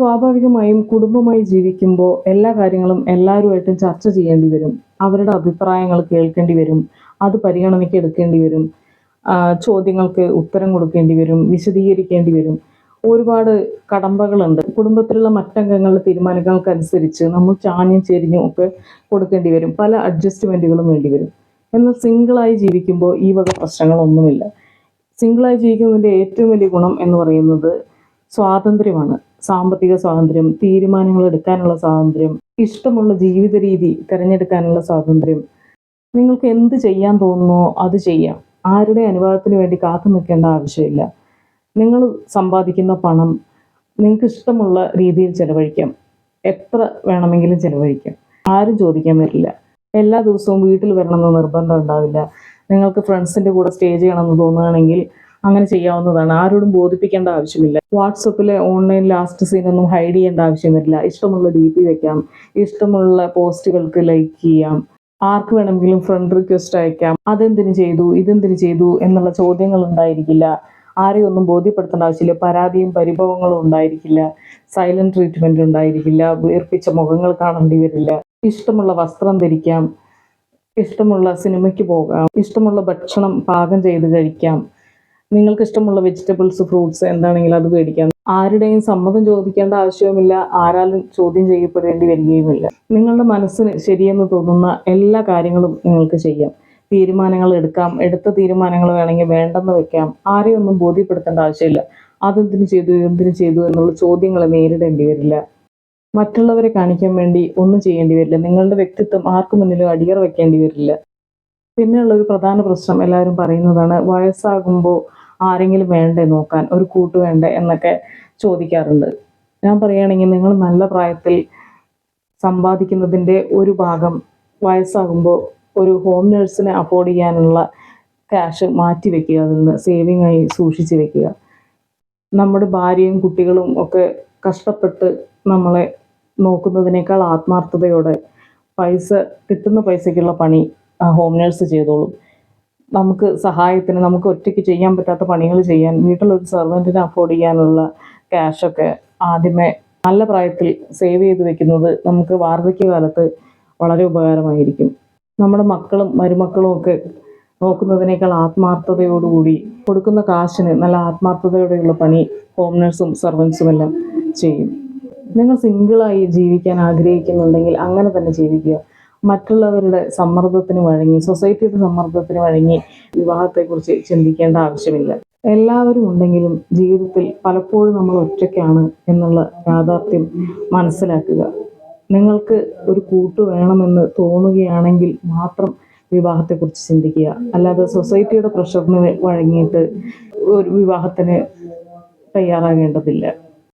സ്വാഭാവികമായും കുടുംബമായി ജീവിക്കുമ്പോൾ എല്ലാ കാര്യങ്ങളും എല്ലാവരുമായിട്ടും ചർച്ച ചെയ്യേണ്ടി വരും. അവരുടെ അഭിപ്രായങ്ങൾ കേൾക്കേണ്ടി വരും. അത് പരിഗണനയ്ക്ക് എടുക്കേണ്ടി വരും. ചോദ്യങ്ങൾക്ക് ഉത്തരം കൊടുക്കേണ്ടി വരും. വിശദീകരിക്കേണ്ടി വരും. ഒരുപാട് കടമ്പകളുണ്ട്. കുടുംബത്തിലുള്ള മറ്റംഗങ്ങളുടെ തീരുമാനങ്ങൾക്കനുസരിച്ച് നമ്മൾ ചാഞ്ഞും ചെരിഞ്ഞും ഒക്കെ കൊടുക്കേണ്ടി വരും. പല അഡ്ജസ്റ്റ്മെന്റുകളും വേണ്ടി വരും. എന്നാൽ സിംഗിളായി ജീവിക്കുമ്പോൾ ഈ വക പ്രശ്നങ്ങളൊന്നുമില്ല. സിംഗിളായി ജീവിക്കുന്നതിന്റെ ഏറ്റവും വലിയ ഗുണം എന്ന് പറയുന്നത് സ്വാതന്ത്ര്യമാണ്. സാമ്പത്തിക സ്വാതന്ത്ര്യം തീരുമാനങ്ങൾ എടുക്കാനുള്ള സ്വാതന്ത്ര്യം ഇഷ്ടമുള്ള ജീവിത രീതി തിരഞ്ഞെടുക്കാനുള്ള സ്വാതന്ത്ര്യം. നിങ്ങൾക്ക് എന്ത് ചെയ്യാൻ തോന്നുന്നോ അത് ചെയ്യാം. ആരുടെ അനുവാദത്തിന് വേണ്ടി കാത്തു നിൽക്കേണ്ട ആവശ്യമില്ല. നിങ്ങൾ സമ്പാദിക്കുന്ന പണം നിങ്ങൾക്ക് ഇഷ്ടമുള്ള രീതിയിൽ ചെലവഴിക്കാം. എത്ര വേണമെങ്കിലും ചെലവഴിക്കാം. ആരും ചോദിക്കാൻ വരില്ല. എല്ലാ ദിവസവും വീട്ടിൽ വരണമെന്ന് നിർബന്ധം ഉണ്ടാവില്ല. നിങ്ങൾക്ക് ഫ്രണ്ട്സിന്റെ കൂടെ സ്റ്റേ ചെയ്യണമെന്ന് തോന്നുകയാണെങ്കിൽ അങ്ങനെ ചെയ്യാവുന്നതാണ്. ആരോടും ബോധിപ്പിക്കേണ്ട ആവശ്യമില്ല. വാട്സപ്പിലെ ഓൺലൈൻ ലാസ്റ്റ് സീനൊന്നും ഹൈഡ് ചെയ്യേണ്ട ആവശ്യം വരില്ല ഇഷ്ടമുള്ള ഡി പി വെക്കാം. ഇഷ്ടമുള്ള പോസ്റ്റുകൾക്ക് ലൈക്ക് ചെയ്യാം. ആർക്ക് വേണമെങ്കിലും ഫ്രണ്ട് റിക്വസ്റ്റ് അയക്കാം. അതെന്തിനു ചെയ്തു? ഇതെന്തിനു ചെയ്തു? എന്നുള്ള ചോദ്യങ്ങൾ ഉണ്ടായിരിക്കില്ല. ആരെയും ഒന്നും ബോധ്യപ്പെടുത്തേണ്ട ആവശ്യമില്ല. പരാതിയും പരിഭവങ്ങളും ഉണ്ടായിരിക്കില്ല. സൈലന്റ് ട്രീറ്റ്മെന്റ് ഉണ്ടായിരിക്കില്ല. വീർപ്പിച്ച മുഖങ്ങൾ കാണേണ്ടി വരില്ല. ഇഷ്ടമുള്ള വസ്ത്രം ധരിക്കാം. ഇഷ്ടമുള്ള സിനിമയ്ക്ക് പോകാം. ഇഷ്ടമുള്ള ഭക്ഷണം പാകം ചെയ്ത് കഴിക്കാം. നിങ്ങൾക്ക് ഇഷ്ടമുള്ള വെജിറ്റബിൾസ് ഫ്രൂട്ട്സ് എന്താണെങ്കിലും അത് മേടിക്കാം ആരുടെയും സമ്മതം ചോദിക്കേണ്ട ആവശ്യവുമില്ല. ആരാലും ചോദ്യം ചെയ്യപ്പെടേണ്ടി വരികയുമില്ല. നിങ്ങളുടെ മനസ്സിന് ശരിയെന്ന് തോന്നുന്ന എല്ലാ കാര്യങ്ങളും നിങ്ങൾക്ക് ചെയ്യാം. തീരുമാനങ്ങൾ എടുക്കാം. എടുത്ത തീരുമാനങ്ങൾ വേണമെങ്കിൽ വേണ്ടെന്ന് വെക്കാം. ആരെയും ഒന്നും ബോധ്യപ്പെടുത്തേണ്ട ആവശ്യമില്ല. അതെന്തിനു ചെയ്തു? എന്തിനു ചെയ്തു? എന്നുള്ള ചോദ്യങ്ങൾ നേരിടേണ്ടി വരില്ല. മറ്റുള്ളവരെ കാണിക്കാൻ വേണ്ടി ഒന്നും ചെയ്യേണ്ടി വരില്ല. നിങ്ങളുടെ വ്യക്തിത്വം ആർക്കു മുന്നിലും അടിയറ വെക്കേണ്ടി വരില്ല. പിന്നെയുള്ള ഒരു പ്രധാന പ്രശ്നം എല്ലാവരും പറയുന്നതാണ്. വയസ്സാകുമ്പോൾ ആരെങ്കിലും വേണ്ടേ നോക്കാൻ ഒരു കൂട്ട് വേണ്ടേ എന്നൊക്കെ ചോദിക്കാറുണ്ട്. ഞാൻ പറയുകയാണെങ്കിൽ നിങ്ങൾ നല്ല പ്രായത്തിൽ സമ്പാദിക്കുന്നതിന്റെ ഒരു ഭാഗം വയസ്സാകുമ്പോൾ ഒരു ഹോം നഴ്സിനെ അഫോർഡ് ചെയ്യാനുള്ള ക്യാഷ് മാറ്റി വെക്കുക അതിൽ നിന്ന് സേവിങ് ആയി സൂക്ഷിച്ച് വെക്കുക. നമ്മുടെ ഭാര്യയും കുട്ടികളും ഒക്കെ കഷ്ടപ്പെട്ട് നമ്മളെ നോക്കുന്നതിനേക്കാൾ ആത്മാർത്ഥതയോടെ പൈസ കിട്ടുന്ന പൈസയ്ക്കുള്ള പണി ഹോം നഴ്സ് ചെയ്തോളും. നമുക്ക് സഹായത്തിന് നമുക്ക് ഒറ്റയ്ക്ക് ചെയ്യാൻ പറ്റാത്ത പണികൾ ചെയ്യാൻ വീട്ടിലൊരു സെർവന്റിനെ അഫോർഡ് ചെയ്യാനുള്ള ക്യാഷൊക്കെ ആദ്യമേ നല്ല പ്രായത്തിൽ സേവ് ചെയ്ത് വെക്കുന്നത് നമുക്ക് വാർദ്ധക്യകാലത്ത് വളരെ ഉപകാരമായിരിക്കും. നമ്മുടെ മക്കളും മരുമക്കളും ഒക്കെ നോക്കുന്നതിനേക്കാൾ ആത്മാർത്ഥതയോടുകൂടി കൊടുക്കുന്ന കാശിന് നല്ല ആത്മാർത്ഥതയോടെയുള്ള പണി ഹോം നഴ്സും സർവൻസും എല്ലാം ചെയ്യും. നിങ്ങൾ സിംഗിളായി ജീവിക്കാൻ ആഗ്രഹിക്കുന്നുണ്ടെങ്കിൽ അങ്ങനെ തന്നെ ജീവിക്കുക. മറ്റുള്ളവരുടെ സമ്മർദ്ദത്തിന് വഴങ്ങി സൊസൈറ്റിയുടെ സമ്മർദ്ദത്തിന് വഴങ്ങി വിവാഹത്തെക്കുറിച്ച് ചിന്തിക്കേണ്ട ആവശ്യമില്ല. എല്ലാവരും ഉണ്ടെങ്കിലും ജീവിതത്തിൽ പലപ്പോഴും നമ്മൾ ഒറ്റയ്ക്കാണ് എന്നുള്ള യാഥാർത്ഥ്യം മനസ്സിലാക്കുക. നിങ്ങൾക്ക് ഒരു കൂട്ട് വേണമെന്ന് തോന്നുകയാണെങ്കിൽ മാത്രം വിവാഹത്തെക്കുറിച്ച് ചിന്തിക്കുക. അല്ലാതെ സൊസൈറ്റിയുടെ പ്രഷറിന് വഴങ്ങിയിട്ട് ഒരു വിവാഹത്തിന് തയ്യാറാകേണ്ടതില്ല.